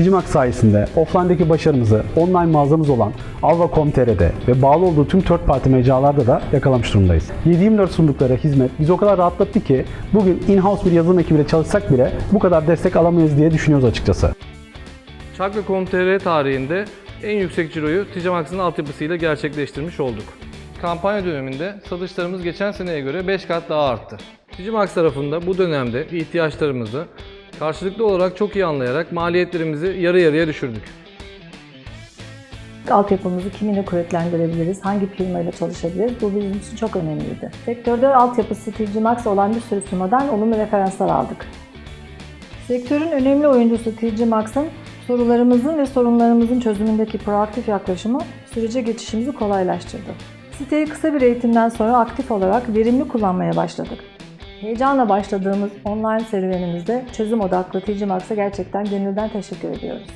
Ticimax sayesinde offline'deki başarımızı online mağazamız olan Alva.com.tr'de ve bağlı olduğu tüm third party mecralarda da yakalamış durumdayız. 7-24 sundukları hizmet bizi o kadar rahatlattı ki bugün in-house bir yazılım ekibiyle çalışsak bile bu kadar destek alamayız diye düşünüyoruz açıkçası. Çakra.com.tr tarihinde en yüksek ciroyu Tijamax'ın altyapısıyla gerçekleştirmiş olduk. Kampanya döneminde satışlarımız geçen seneye göre 5 kat daha arttı. Tijamax tarafında bu dönemde ihtiyaçlarımızı karşılıklı olarak çok iyi anlayarak maliyetlerimizi yarı yarıya düşürdük. Altyapımızı kiminle kuvvetlendirebiliriz, hangi firmayla çalışabiliriz bu bizim için çok önemliydi. Sektörde altyapısı TG Max olan bir sürü firmadan olumlu referanslar aldık. Sektörün önemli oyuncusu TG Max'ın sorularımızın ve sorunlarımızın çözümündeki proaktif yaklaşımı sürece geçişimizi kolaylaştırdı. Siteyi kısa bir eğitimden sonra aktif olarak verimli kullanmaya başladık. Heyecanla başladığımız online serüvenimizde çözüm odaklı TG Max'a gerçekten gönülden teşekkür ediyoruz.